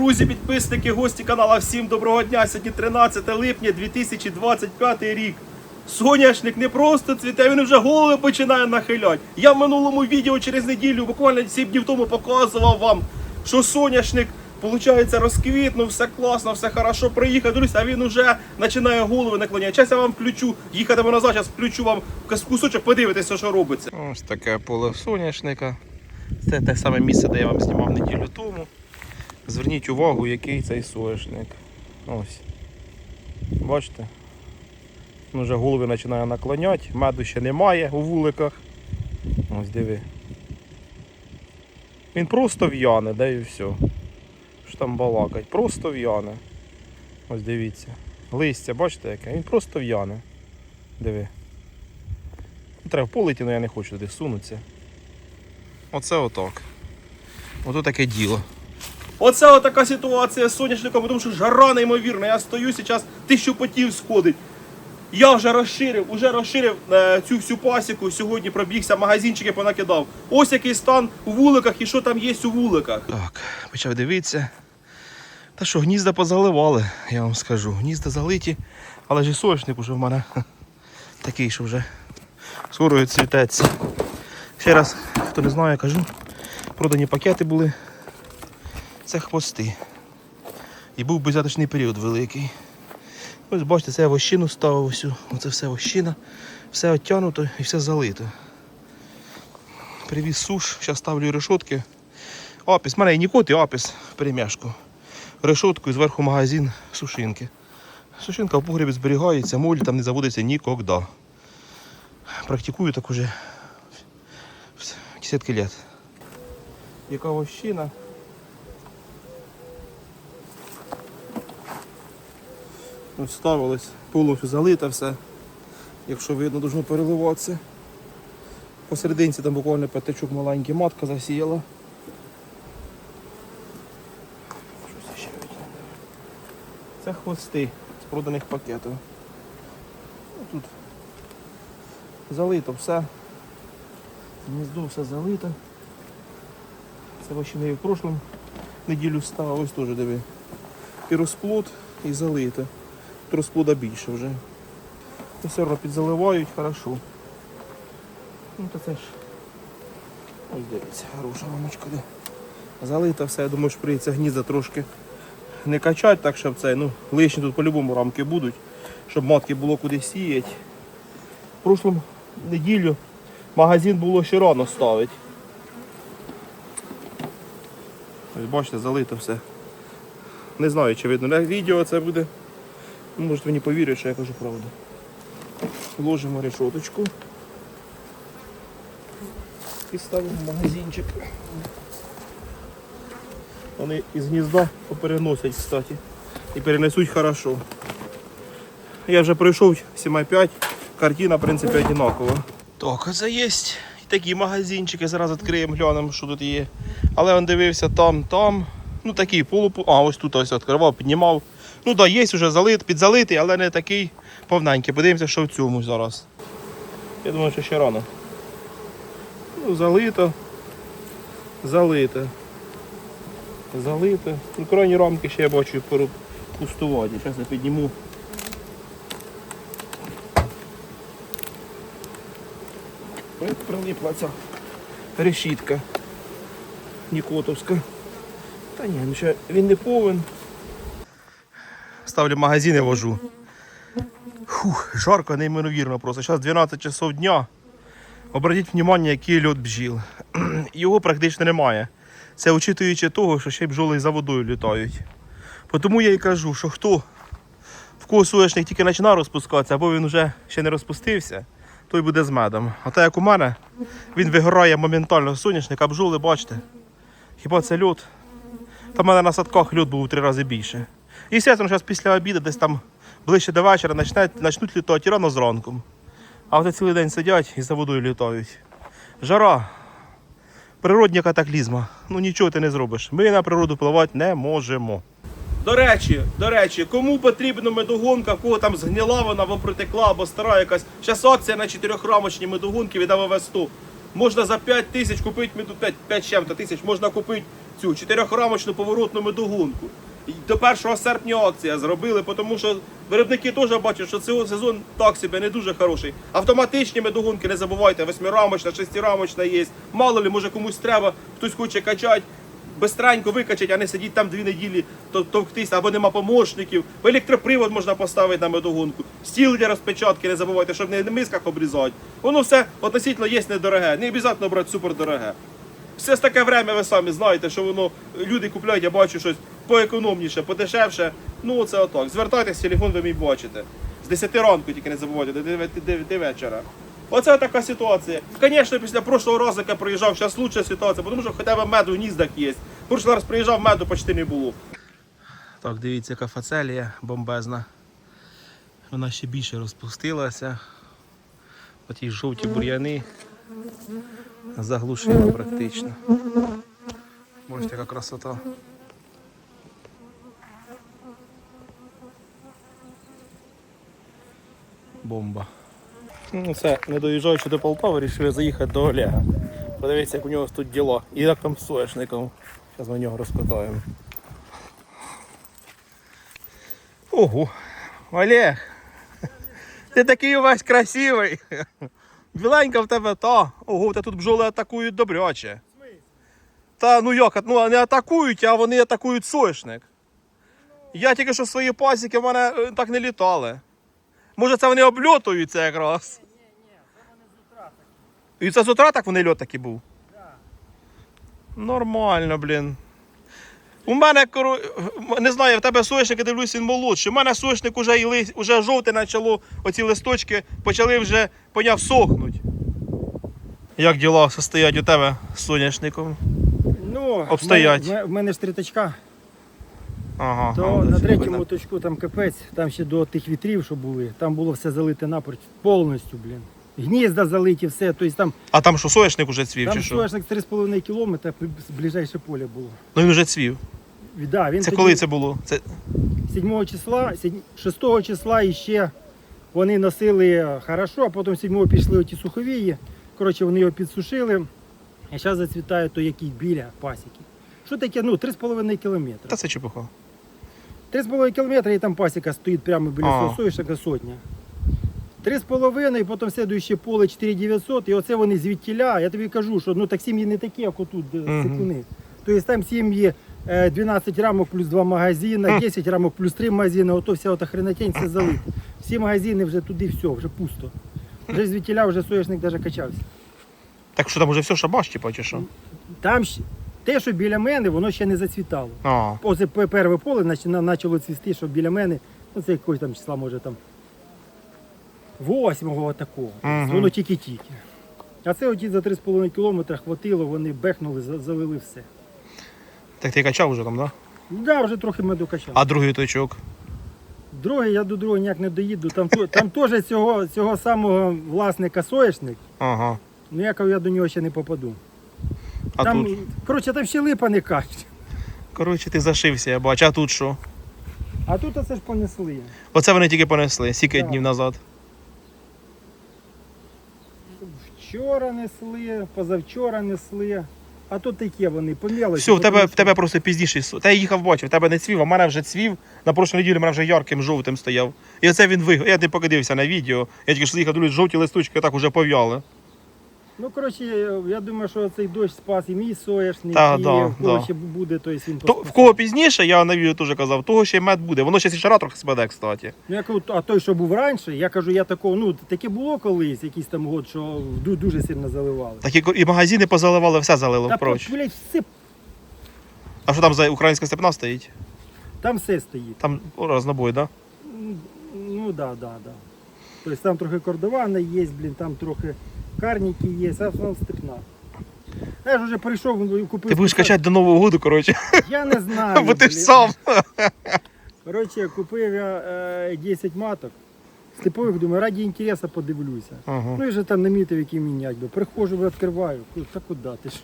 Друзі, підписники, гості канала, всім доброго дня. Сьогодні 13 липня 2025 рік. Соняшник не просто цвіте, він вже голови починає нахиляти. Я в минулому відео через неділю, буквально 7 днів тому показував вам, що соняшник, виходить, розквітнув, все класно, все хорошо, приїхав, друзі, а він вже починає голови наклоняти. Зараз я вам включу, їхатиму назад, зараз включу вам кусочок, подивитися, що робиться. Ось таке поле соняшника. Це те саме місце, де я вам знімав неділю тому. Зверніть увагу, який цей соняшник. Ось. Бачите? Вже голови починає наклоняти, меду ще немає у вуликах. Ось диви. Він просто в'яне, да і все. Що там балакать? Просто в'яне. Ось дивіться. Листя, бачите яке? Він просто в'яне. Диви. Ну, Треба в але я не хочу туди сунутися. Оце отак. Ото таке діло. Оце отака ситуація з соняшником, тому що жара неймовірна. Я стою зараз, тисячу потів сходить. Я вже розширив, вже розширив е, цю всю пасіку. Сьогодні пробігся, магазинчики понакидав. Ось який стан у вуликах і що там є у вуликах. Так, почав дивитися. Та що, гнізда позаливали, я вам скажу. Гнізда залиті, але ж і соняшник уже в мене такий, що вже скоро цвітеться. Ще раз, хто не знає, кажу, продані пакети були. Це хвости. І був беззяточний період великий. Ось бачите, це я вощину ставив усю. Оце все вощина. Все оттянуто і все залито. Привіз суш, зараз ставлю решотки. Апіс, в мене і нікот, і апіс перемішку. Решотку і зверху магазин сушинки. Сушинка в погребі зберігається, моль там не заводиться ніколи. Практикую так уже десятки лет. Яка вощина? Ось ставилось, повністю залите все. Якщо видно, должно переливатися. Посерединці там буквально п'ятачок маленький матка засіяла. Це хвости з проданих пакетів. Ну, Тут залито все. Гніздо все залито. Це вообще не в прошлому неділю стало, ось теж диви. І розплод, і залито. Розплода більше вже. І все одно підзаливають, хорошо. Ну то це ж. Ось дивіться, хороша мамочка де. Залито все, я думаю, що прийдеться гнізда трошки не качати, так щоб це, ну, лишні тут по-любому рамки будуть, щоб матки було куди сіяти. В неділю магазин було ще рано ставити. Ось бачите, залито все. Не знаю, чи видно на відео це буде. Ну, Може ви не повірите, що я кажу правду. Ложимо решеточку. І ставимо в магазинчик. Вони із гнізда попереносять, кстати. І перенесуть хорошо. Я вже пройшов 7,5, картина, в принципі, одинакова. Так, це є і такі магазинчики. Зараз відкриємо, глянемо, що тут є. Але він дивився там, там. Ну такий полупу. А, ось тут ось відкривав, піднімав. Ну так, є вже залит, підзалитий, але не такий повненький. Подивимося, що в цьому зараз. Я думаю, що ще рано. Ну, залито. Залито. Залито. Ну, крайні рамки ще я бачу пустуваті. Зараз я підніму. Ой, прилипла ця решітка. Нікотовська. Та ні, ну він не повен. Ставлю магазин і вожу. Фух, жарко неймовірно просто. Зараз 12 часов дня. Обратіть увагу, який льот бджіл. Його практично немає. Це очитуючи того, що ще бджоли за водою літають. Тому я і кажу, що хто в кого соняшник тільки починає розпускатися, або він вже ще не розпустився, той буде з медом. А так як у мене, він вигорає моментально соняшник, а бджоли, бачите, хіба це льот? Та в мене на садках льот був у три рази більше. І звісно, зараз після обіду, десь там ближче до вечора, почнуть, літати рано зранку. А вони цілий день сидять і за водою літають. Жара. Природня катаклізма. Ну нічого ти не зробиш. Ми на природу впливати не можемо. До речі, до речі, кому потрібна медогонка, кого там згніла вона або протекла, або стара якась. Зараз акція на 4-рамочні медогонки від АВВ 100. Можна за 5 тисяч купити меду 5, 5 чим-то тисяч, можна купити цю чотирьохрамочну поворотну медогонку. До 1 серпня акція зробили, тому що виробники теж бачать, що цього сезон так собі не дуже хороший. Автоматичні медогонки, не забувайте, восьмирамочна, шестирамочна є. Мало ли, може комусь треба, хтось хоче качати. Бистренько викачать, а не сидіть там дві неділі тов- товктись, або нема помощників. Електропривод можна поставити на медогонку. Стіл для розпечатки, не забувайте, щоб не на мисках обрізати. Воно все относительно є недороге. Не обов'язково брати супер дороге. Все ж таке время, ви самі знаєте, що воно люди купляють, я бачу щось поекономніше, подешевше. Ну це отак. Звертайтесь, телефон ви мій бачите. З 10 ранку тільки не забувайте, до 9, 9 вечора. Оце така ситуація. Звісно, після прошлого разу, як я приїжджав, зараз лучша ситуація, тому що хоча б мед у гніздах є. Прошлий раз приїжджав, меду почти не було. Так, дивіться, яка фацелія бомбезна. Вона ще більше розпустилася. Оті жовті бур'яни заглушила практично. Бачите, яка красота. Бомба. Ну все, не доїжджаючи до Полтави, вирішив заїхати до Олега. Подивіться, як у нього тут діло. І як там з соняшником. Зараз ми нього розпитаємо. Ого, Олег! Ти такий увесь красивий. Біленька в тебе та. Ого, та тут бджоли атакують добряче. Та ну як, ну не атакують, а вони атакують соняшник. Я тільки що свої пасіки в мене е, так не літали. Може це вони обльотуються якраз? І це з утра так вони льот такий був? Нормально, блін. У мене кору... не знаю, в тебе соняшник, я дивлюсь, він молодший. У мене соняшник уже і лис... уже жовте почало, оці листочки почали вже поняв сохнуть. Як діла состоять у тебе з соняшником? Ну, Обстоять. В мене, в мене ж три точка, Ага. то ага, на третьому видно. точку там капець, там ще до тих вітрів, що були, там було все залите напроч повністю, блін. Гнізда залиті, все. Тобто там, А там що, соняшник уже цвів там чи що? соняшник 3,5 кілометра, ближайше поле було. Ну він вже цвів. Да, він Це тоді коли це було? Це... 7 числа, 6 числа іще вони носили хорошо, а потім 7 пішли оті суховії. Коротше, вони його підсушили. І зараз зацвітає то який біля пасіки. Що таке? Ну, 3,5 кілометри. Та це чепуха. 3,5 кілометри і там пасіка стоїть прямо біля А. свого соняшника сотня. 3,5 і потім слідуюче поле 4900, і оце вони звідтіля. Я тобі кажу, що ну так сім'ї не такі, як отут де Мгм. Тобто там сім'ї е, 12 рамок плюс 2 магазини, Хм. 10 рамок плюс 3 магазини, ото вся ота хренотень, все залито. Всі магазини вже туди все, вже пусто. Вже звідтіля вже соняшник навіть качався. Так що там уже все шабаш, типа, чи що? Там ще- те, що біля мене, воно ще не зацвітало. А, Оце перше поле почало цвісти, що біля мене, ну це якогось там числа, може там 8-го такого. Мгм. Воно тільки-тільки. А це оті за 3,5 кілометри хватило, вони бехнули, за- залили все. так ти качав уже там, да? Да, вже трохи меду качав. А другий точок. Другий я до другого ніяк не доїду. Там, там теж цього, цього самого власника соєшник. Ага. Ну я я до нього ще не попаду. А там, тут. коротше, там ще липа не каче. Коротше, ти зашився, я бачу. А тут що? А тут оце ж понесли. Оце вони тільки понесли, скільки Так. днів назад. Вчора несли, позавчора несли. А тут таке вони помілочі. Все, в тебе, в тебе просто пізніше. Та я їхав бачив, в тебе не цвів, а в мене вже цвів. На прошлій неділі в мене вже ярким жовтим стояв. І оце він виг. Я не покидився на відео. Я тільки що заїхав, дивлюсь, жовті листочки так уже пов'яли. Ну, коротше, я думаю, що цей дощ спас і мій соняшник, Та, і да, в кого да. ще буде, то він То, в кого пізніше, я на відео теж казав, того ще й мед буде. Воно ще січара трохи спаде, кстати. Ну, я кажу, а той, що був раніше, я кажу, я такого, ну, таке було колись, якийсь там год, що ду- дуже сильно заливали. Так і, і магазини позаливали, все залило Та, впроч. блядь, все, А що там за українська степна стоїть? там все стоїть. Там разнобой, так? Да? М, Ну, да, да, да. Тобто там трохи кордована є, блін, там трохи карніки є, а там степна. Я ж вже прийшов і купив. Ти будеш качати до Нового року, коротше. Я не знаю. Бо ти ж сам. Коротше, купив я е, 10 маток. Степових, думаю, раді інтересу подивлюся. Ага. Ну і вже там намітив, які мінять. Приходжу, відкриваю. Та куди ти ж?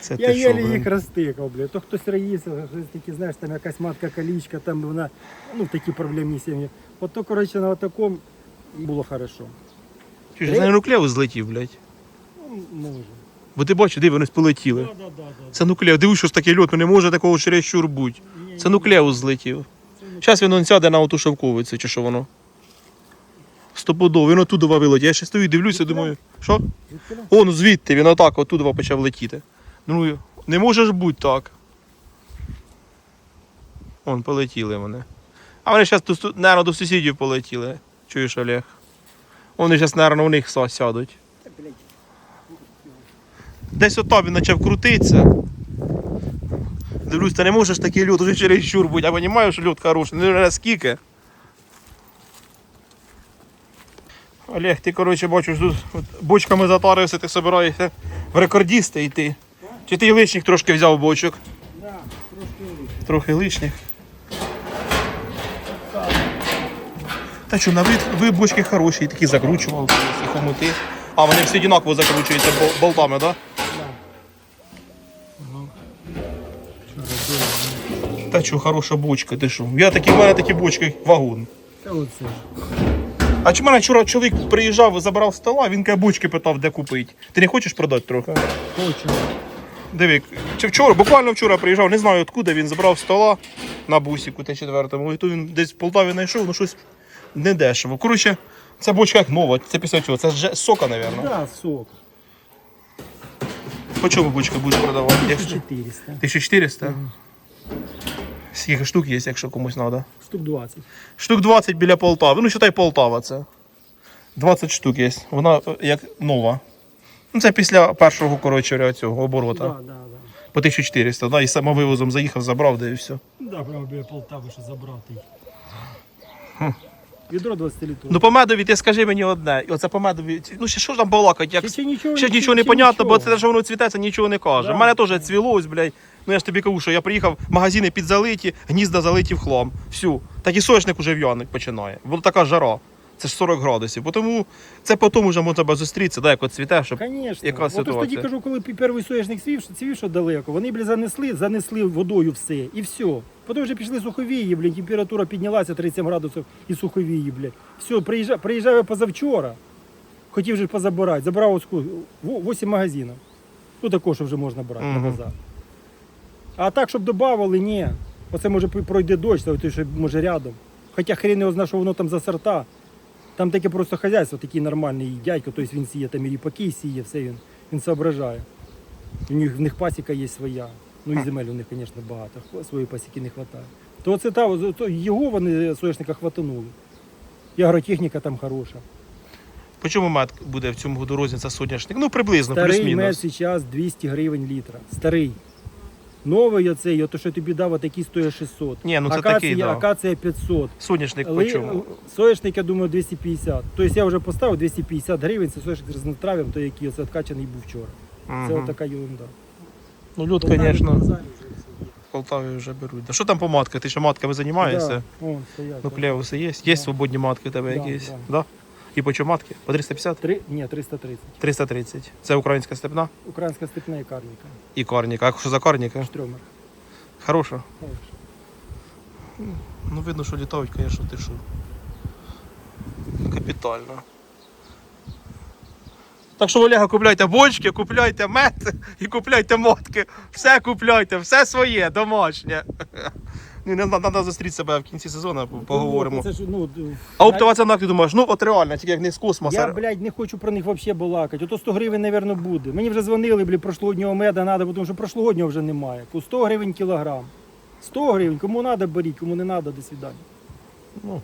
Це Я єлі їх розтикав, бля. То хтось раївся, щось такі, знаєш, там якась матка калічка, там вона, ну такі проблемні сім'ї. От то, коротше, на такому було хорошо. Чуєш, я на нуклеус злетів, блядь. Ну, може. Бо ти бачиш, диви, вони полетіли. Да, да, да, да. Це нуклеус. Дивись, що ж таке льот, ну не може такого чересчур бути. Ні, Це нуклеус злетів. Зараз він он сяде на оту шовковицю, чи що воно. Стопудово, він отуди вилетів. Я ще стою і дивлюся, думаю, що? О, ну звідти він отак отуди почав летіти. Ну, не може ж бути так. Вон, полетіли вони. А вони зараз, мабуть, до сусідів полетіли. Чуєш, Олег? Вони зараз, мабуть, у них сядуть. Десь отам він почав крутитися. Дивлюсь, та не можеш такий льот, уже через щур бути. Я розумію, що льот хороший, не знаю скільки. Олег, ти, коротше, бачиш, тут бочками затарився, ти собираєшся в рекордісти йти. Чи ти лишніх трошки взяв бочок? да, трошки лише. Трохи лишніх. Та що, на вид, ви бочки хороші, такі закручував, і хомути. А вони всі однаково закручуються болтами, так? Да? Та що, хороша бочка, ти що? Я такі, в мене такі бочки вагон. Та оце. А чи в мене вчора чоловік приїжджав, забрав стола, він каже, бочки питав, де купити. Ти не хочеш продати трохи? Хочу. Диви, чи вчора, буквально вчора приїжджав, не знаю откуда, він забрав стола на бусіку Т4, і то він десь в Полтаві знайшов, ну щось недешево. Коротше, ця бочка як нова, це після цього, це ж сока, мабуть. Да, сок. По чому бочка будеш продавати? Якщо- 400. 1400? Скільки штук є, якщо комусь треба? Штук 20. Штук 20 біля Полтави. Ну, считай Полтава це. 20 штук є. Вона е, як нова. Ну, це після першого, коротше, цього оборота. Да, да, да. По 1400, да, і самовивозом заїхав, забрав, де і все. Да, прямо біля Полтави, що забрати. Відро 20 літрів. Ну, по медові ти скажи мені одне. І Оце по медові. Ну, ще що ж там балакать, як. Ще- ще нічого, ще ще- нічого не ще понятно, бо нічого. це що воно цвіте, це нічого не каже. Да. У мене теж цвіло, ось, блядь. Ну я ж тобі кажу, що я приїхав, магазини підзалиті, гнізда залиті в хлам. Всю. Так і соняшник уже в'януть починає. Була така жара. Це ж 40 градусів. Бо Тому це потім вже можна зустрітися, да, як от цвіте, щоб. Конечно. Яка От ж тоді ситуація? кажу, коли пі- перший соняшник цвів, цвів що далеко, вони, блядь, занесли, занесли водою все, і все. Потім вже пішли суховії, блядь, температура піднялася 37 градусів і суховії, блядь. Все, приїжджав, приїжджав я позавчора, хотів же позабирати, забрав ось 8 магазинів. Ну також вже можна брати на базар. А так, щоб додавали, ні. Оце може пройде дощ, то що може рядом. Хоча хрен його знає, що воно там за сорта. Там таке просто хазяйство, такий нормальний дядько, тобто він сіє там і ріпаки сіє, все він, він соображає. У них, в них пасіка є своя. Ну і земель у них, звісно, багато. Своєї пасіки не вистачає. То це та, то його вони соняшника хватанули. І агротехніка там хороша. По чому мед буде в цьому году розниця соняшник? Ну, приблизно, Старий мед плюс-мінус. зараз 200 гривень літра. Старий. Новий оцей, ото що тобі дав, отакий стоїть 600. Ні, ну це акація, такий, да. акація 500. Соняшник по чому? Соняшник, я думаю, 250. Тобто я вже поставив 250 гривень, це соняшник з рознотрав'ям, той, який оце откачаний був вчора. Це отака ерунда. Ну, льот, звісно, в Полтаві вже беруть. Да що там по матках? Ти ще матками займаєшся? Да, вон, стоять. Ну, клеуси є? Є Да. свободні матки у тебе Да, якісь? да. Да. І по чому матки? По 350? Три, ні, 330. 330. Це українська степна Українська степна і карніка. і корніка. А що за корніка? Штромер. Хороша. Хороша. Ну, видно, що літають, звісно, ти що. Капітально. Так що, Олега, купляйте бочки, купляйте мед і купляйте матки. Все купляйте, все своє, домашнє. Ні, не треба зустріти себе в кінці сезону, поговоримо. Це ж, ну, А оптова ціна, ти думаєш, ну от реально, тільки як не з космоса. Я, блядь, не хочу про них взагалі балакати. Ото 100 гривень, напевно, буде. Мені вже дзвонили, блядь, прошлогоднього меда треба, тому що прошлогоднього вже немає. По 100 гривень кілограм. 100 гривень, кому треба, беріть, кому не треба, до свидання. Ну,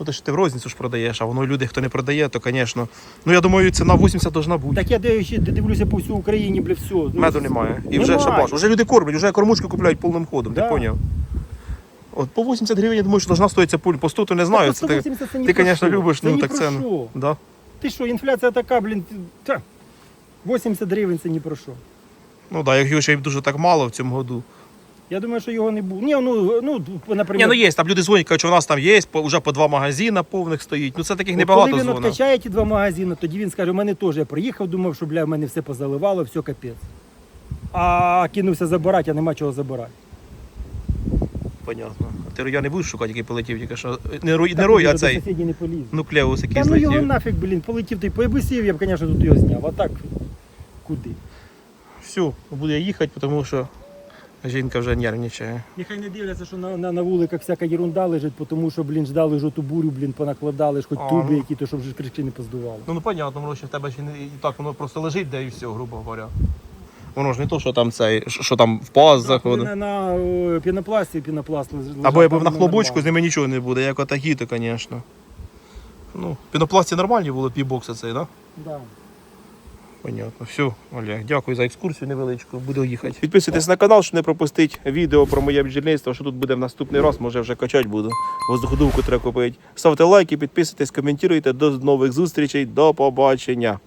ну ти ж ти в розницю ж продаєш, а воно люди, хто не продає, то, звісно. Ну я думаю, ціна 80 должна бути. Так я дивлюся по всій Україні, блядь, все. Ну, Меду немає. І вже Немає. шабаш. Вже люди кормлять, вже кормушки купляють повним ходом, ти Да. поняв? От по 80 гривень, я думаю, що должна стоїть ця пуль. По 100 то не знаю. Так, Це ти, 180 це ні ти, про звісно, що. любиш, Це ну ні так про це. що. Да. Ти що, інфляція така, блін, ти- та. 80 гривень це ні про що. Ну так, як його ще й дуже так мало в цьому году. Я думаю, що його не буде. Ні, ну, ну, Ні, ну є, там люди дзвонять, кажуть, що у нас там є, по- вже по два магазини повних стоїть. Ну це таких небагато Коли він дзвонить. откачає ті два магазини, тоді він скаже, у мене теж я приїхав, думав, що бля, в мене все позаливало, все капець. А кинувся забирати, а нема чого забирати. Понятно. А ти я не будеш шукати, який полетів, тільки що. Не рой, не рой, а цей. сусідів не поліз. Нуклеус, який Та ну його злетів. нафіг, блін, полетів, ти пояби сів, я б, звісно, тут його зняв, а так куди? все, буде їхати, тому що жінка вже нервничає. Нехай не дивляться, що на, на, на вуликах всяка ерунда лежить, тому що, блін, ждали ж ту бурю, блін, понакладали ж хоч А, туби, ну. які, то щоб вже кришки не поздували. Ну, ну понятно, воно ще в тебе ще не і так, воно просто лежить, де і все, грубо говоря. Воно ж не то, що там цей, що що там в паз заходить. на, на пінопласті пінопласт лежить. Або я був на воно хлопочку, з ними нічого не буде, як отакі, то, звісно. Ну, пінопласті нормальні були півбокса цей, так? Да? Да. Понятно. Все, Олег, дякую за екскурсію невеличку. Буду їхати. Підписуйтесь на канал, щоб не пропустити відео про моє бджільництво, що тут буде в наступний раз, може вже качати буду. Воздуходувку треба купити. Ставте лайки, підписуйтесь, коментуйте. До нових зустрічей, до побачення.